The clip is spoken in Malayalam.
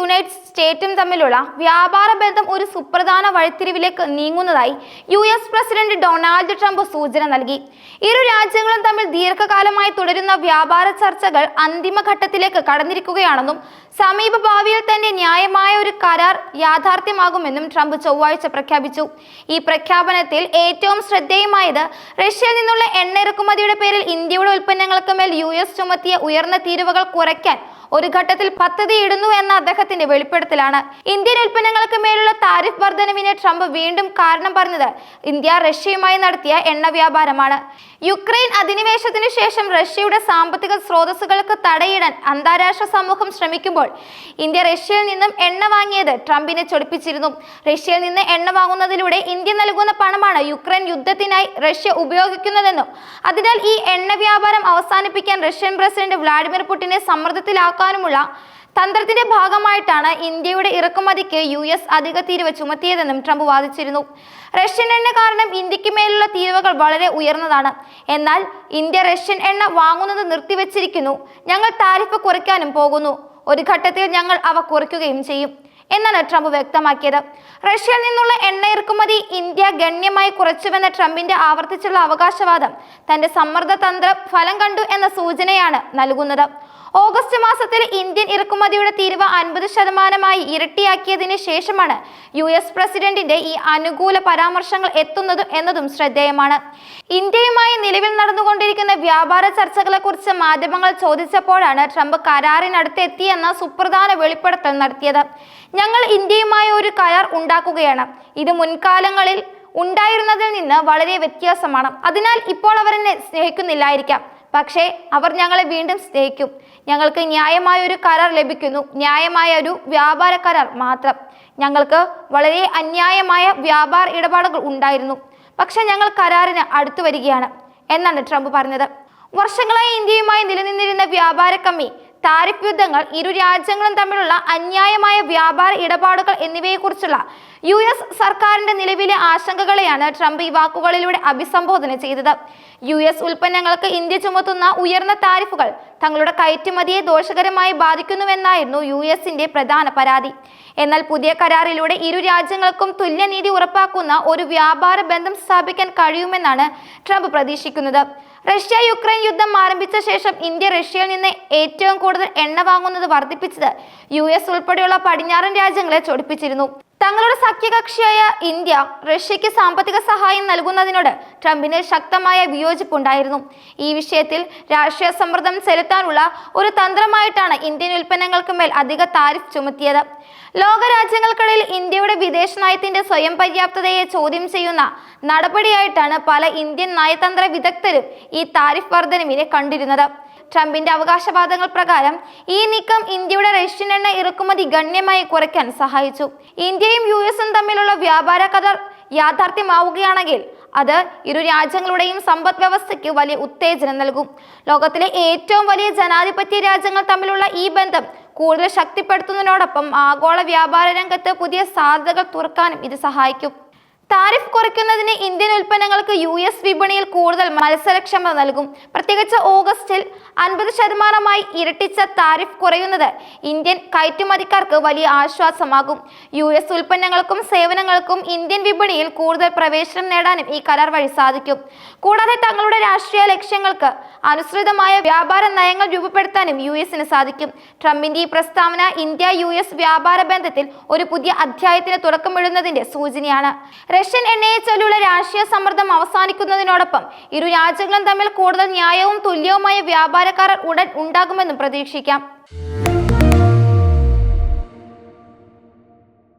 യുണൈറ്റഡ് സ്റ്റേറ്റും തമ്മിലുള്ള വ്യാപാര ബന്ധം ഒരു സുപ്രധാന വഴിത്തിരിവിലേക്ക് നീങ്ങുന്നതായി U S president Donald Trump സൂചന നൽകി. ഇരു രാജ്യങ്ങളും തമ്മിൽ ദീർഘകാലമായി തുടരുന്ന വ്യാപാര ചർച്ചകൾ അന്തിമഘട്ടത്തിലേക്ക് കടന്നിരിക്കുകയാണെന്നും സമീപ ഭാവിയിൽ തന്നെ ന്യായമായ ഒരു കരാർ യാഥാർത്ഥ്യമാകുമെന്നും ട്രംപ് ചൊവ്വാഴ്ച പ്രഖ്യാപിച്ചു. ഈ പ്രഖ്യാപനത്തിൽ ഏറ്റവും ശ്രദ്ധേയമായത് റഷ്യയിൽ നിന്നുള്ള എണ്ണ ഇറക്കുമതിയുടെ പേരിൽ ഇന്ത്യയുടെ ഉൽപ്പന്നങ്ങൾക്ക് മേൽ യു എസ് ചുമത്തിയ ഉയർന്ന തീരുവകൾ കുറയ്ക്കാൻ ഒരു ഘട്ടത്തിൽ പദ്ധതി ഇടുന്നു എന്ന അദ്ദേഹത്തിന്റെ വെളിപ്പെടുത്തലാണ്. ഇന്ത്യൻ ഉൽപ്പന്നങ്ങൾക്ക് മേലുള്ള താരിഫ് വർധനവിനെ ട്രംപ് വീണ്ടും കാരണം പറഞ്ഞത് ഇന്ത്യ റഷ്യയുമായി നടത്തിയ എണ്ണ വ്യാപാരമാണ്. യുക്രൈൻ അധിനിവേശത്തിന് ശേഷം റഷ്യയുടെ സാമ്പത്തിക സ്രോതസ്സുകൾക്ക് തടയിടാൻ അന്താരാഷ്ട്ര സമൂഹം ശ്രമിക്കുമ്പോൾ ഇന്ത്യ റഷ്യയിൽ നിന്നും എണ്ണ വാങ്ങിയത് ട്രംപിനെ ചൊടിപ്പിച്ചിരുന്നു. റഷ്യയിൽ നിന്ന് എണ്ണ വാങ്ങുന്നതിലൂടെ ഇന്ത്യ നൽകുന്ന പണമാണ് യുക്രൈൻ യുദ്ധത്തിനായി റഷ്യ ഉപയോഗിക്കുന്നതെന്നും അതിനാൽ ഈ എണ്ണ വ്യാപാരം അവസാനിപ്പിക്കാൻ റഷ്യൻ പ്രസിഡന്റ് വ്ളാഡിമിർ പുടിനെ സമ്മർദ്ദത്തിലാക്കാനുമുള്ള തന്ത്രത്തിന്റെ ഭാഗമായിട്ടാണ് ഇന്ത്യയുടെ ഇറക്കുമതിക്ക് യു എസ് അധിക തീരുവ ചുമത്തിയതെന്നും ട്രംപ് വാദിച്ചിരുന്നു. റഷ്യൻ എണ്ണ കാരണം ഇന്ത്യയ്ക്ക് മേലുള്ള തീരുവകൾ വളരെ ഉയർന്നതാണ്. എന്നാൽ ഇന്ത്യ റഷ്യൻ എണ്ണ വാങ്ങുന്നത് നിർത്തിവെച്ചിരിക്കുന്നു. ഞങ്ങൾ താരിഫ് കുറയ്ക്കാനും പോകുന്നു. ഒരു ഘട്ടത്തിൽ ഞങ്ങൾ അവ കുറയ്ക്കുകയും ചെയ്യും എന്നാണ് ട്രംപ് വ്യക്തമാക്കിയത്. റഷ്യയിൽ നിന്നുള്ള എണ്ണ ഇറക്കുമതി ഇന്ത്യ ഗണ്യമായി കുറച്ചുവെന്ന ട്രംപിന്റെ ആവർത്തിച്ചുള്ള അവകാശവാദം തന്റെ സമ്മർദ്ദ തന്ത്രം ഫലം കണ്ടു എന്ന സൂചനയാണ് നൽകുന്നത്. ഓഗസ്റ്റ് മാസത്തിൽ ഇന്ത്യൻ ഇറക്കുമതിയുടെ തീരുവ അൻപത് ശതമാനമായി ഇരട്ടിയാക്കിയതിന് ശേഷമാണ് യു എസ് പ്രസിഡന്റിന്റെ ഈ അനുകൂല പരാമർശങ്ങൾ എത്തുന്നതും എന്നതും ശ്രദ്ധേയമാണ്. ഇന്ത്യയുമായി നിലവിൽ നടന്നുകൊണ്ടിരിക്കുന്ന വ്യാപാര ചർച്ചകളെക്കുറിച്ച് മാധ്യമങ്ങൾ ചോദിച്ചപ്പോഴാണ് ട്രംപ് കരാറിനടുത്തെത്തിയെന്ന സുപ്രധാന വെളിപ്പെടുത്തൽ നടത്തിയത്. ഞങ്ങൾ ഇന്ത്യയുമായി ഒരു കരാർ ഉണ്ടാക്കുകയാണ്. ഇത് മുൻകാലങ്ങളിൽ ഉണ്ടായിരുന്നതിൽ നിന്ന് വളരെ വ്യത്യാസമാണ്. അതിനാൽ ഇപ്പോൾ അവരെന്നെ സ്നേഹിക്കുന്നില്ലായിരിക്കാം. പക്ഷേ അവർ ഞങ്ങളെ വീണ്ടും സ്നേഹിക്കും. ഞങ്ങൾക്ക് ന്യായമായ ഒരു കരാർ ലഭിക്കുന്നു. ന്യായമായ ഒരു വ്യാപാര കരാർ മാത്രം. ഞങ്ങൾക്ക് വളരെ അന്യായമായ വ്യാപാര ഇടപാടുകൾ ഉണ്ടായിരുന്നു. പക്ഷേ ഞങ്ങൾ കരാറിന് അടുത്തു വരികയാണ് എന്നാണ് ട്രംപ് പറഞ്ഞത്. വർഷങ്ങളായി ഇന്ത്യയുമായി നിലനിന്നിരുന്ന വ്യാപാര കമ്മി താരിഫ് യുദ്ധങ്ങൾ ഇരു രാജ്യങ്ങളും തമ്മിലുള്ള അന്യായമായ വ്യാപാര ഇടപാടുകൾ എന്നിവയെക്കുറിച്ചുള്ള യു എസ് സർക്കാരിന്റെ നിലവിലെ ആശങ്കകളെയാണ് ട്രംപ് ഈ വാക്കുകളിലൂടെ അഭിസംബോധന ചെയ്തത്. യു എസ് ഉൽപ്പന്നങ്ങൾക്ക് ഇന്ത്യ ചുമത്തുന്ന ഉയർന്ന താരിഫുകൾ തങ്ങളുടെ കയറ്റുമതിയെ ദോഷകരമായി ബാധിക്കുന്നുവെന്നായിരുന്നു യു എസിന്റെ പ്രധാന പരാതി. എന്നാൽ പുതിയ കരാറിലൂടെ ഇരു രാജ്യങ്ങൾക്കും തുല്യനീതി ഉറപ്പാക്കുന്ന ഒരു വ്യാപാര ബന്ധം സ്ഥാപിക്കാൻ കഴിയുമെന്നാണ് ട്രംപ് പ്രതീക്ഷിക്കുന്നത്. റഷ്യ യുക്രൈൻ യുദ്ധം ആരംഭിച്ച ശേഷം ഇന്ത്യ റഷ്യയിൽ നിന്ന് ഏറ്റവും കൂടുതൽ എണ്ണ വാങ്ങുന്നത് വർദ്ധിപ്പിച്ചത് യു എസ് ഉൾപ്പെടെയുള്ള പടിഞ്ഞാറൻ രാജ്യങ്ങളെ ചൊടിപ്പിച്ചിരുന്നു. തങ്ങളുടെ സഖ്യകക്ഷിയായ ഇന്ത്യ റഷ്യയ്ക്ക് സാമ്പത്തിക സഹായം നൽകുന്നതിനോട് ട്രംപിന് ശക്തമായ വിയോജിപ്പുണ്ടായിരുന്നു. ഈ വിഷയത്തിൽ രാഷ്ട്രീയ സമ്മർദ്ദം ചെലുത്താനുള്ള ഒരു തന്ത്രമായിട്ടാണ് ഇന്ത്യൻ ഉൽപ്പന്നങ്ങൾക്ക് മേൽ അധിക താരിഫ് ചുമത്തിയത്. ലോകരാജ്യങ്ങൾക്കിടയിൽ ഇന്ത്യയുടെ വിദേശ നയത്തിന്റെ സ്വയം പര്യാപ്തതയെ ചോദ്യം ചെയ്യുന്ന നടപടിയായിട്ടാണ് പല ഇന്ത്യൻ നയതന്ത്ര വിദഗ്ധരും ഈ താരിഫ് വർധനവിനെ കണ്ടിരുന്നത്. ട്രംപിന്റെ അവകാശവാദങ്ങൾ പ്രകാരം ഈ നീക്കം ഇന്ത്യയുടെ റഷ്യൻ എണ്ണ ഇറക്കുമതി ഗണ്യമായി കുറയ്ക്കാൻ സഹായിച്ചു. ഇന്ത്യയും യു എസും തമ്മിലുള്ള വ്യാപാര കരാർ യാഥാർത്ഥ്യമാവുകയാണെങ്കിൽ അത് ഇരു രാജ്യങ്ങളുടെയും സമ്പദ് വ്യവസ്ഥയ്ക്ക് വലിയ ഉത്തേജനം നൽകും. ലോകത്തിലെ ഏറ്റവും വലിയ ജനാധിപത്യ രാജ്യങ്ങൾ തമ്മിലുള്ള ഈ ബന്ധം കൂടുതൽ ശക്തിപ്പെടുത്തുന്നതിനോടൊപ്പം ആഗോള വ്യാപാര രംഗത്ത് പുതിയ സാധ്യതകൾ തുറക്കാനും ഇത് സഹായിക്കും. താരിഫ് കുറയ്ക്കുന്നതിന് ഇന്ത്യൻ ഉൽപ്പന്നങ്ങൾക്ക് യു എസ് വിപണിയിൽ കൂടുതൽ മത്സരക്ഷമത നൽകും. പ്രത്യേകിച്ച് ഓഗസ്റ്റിൽ അൻപത് ശതമാനമായി ഇരട്ടിച്ച താരിഫ് കുറയുന്നത് ഇന്ത്യൻ കയറ്റുമതിക്കാർക്ക് വലിയ ആശ്വാസമാകും. യു എസ് ഉൽപ്പന്നങ്ങൾക്കും സേവനങ്ങൾക്കും ഇന്ത്യൻ വിപണിയിൽ കൂടുതൽ പ്രവേശനം നേടാനും ഈ കരാർ വഴി സാധിക്കും. കൂടാതെ തങ്ങളുടെ രാഷ്ട്രീയ ലക്ഷ്യങ്ങൾക്ക് അനുസൃതമായ വ്യാപാര നയങ്ങൾ രൂപപ്പെടുത്താനും യു എസിന് സാധിക്കും. ട്രംപിന്റെ ഈ പ്രസ്താവന ഇന്ത്യ യു എസ് വ്യാപാര ബന്ധത്തിൽ ഒരു പുതിയ അധ്യായത്തിന് തുടക്കമിടുന്നതിന്റെ സൂചനയാണ്. റഷ്യൻ എണ്ണയെ ചൊല്ലിയുള്ള രാഷ്ട്രീയ സമ്മർദ്ദം അവസാനിക്കുന്നതിനോടൊപ്പം ഇരു രാജ്യങ്ങളും തമ്മിൽ കൂടുതൽ ന്യായവും തുല്യവുമായ വ്യാപാര കരാർ ഉടൻ ഉണ്ടാകുമെന്നും പ്രതീക്ഷിക്കാം.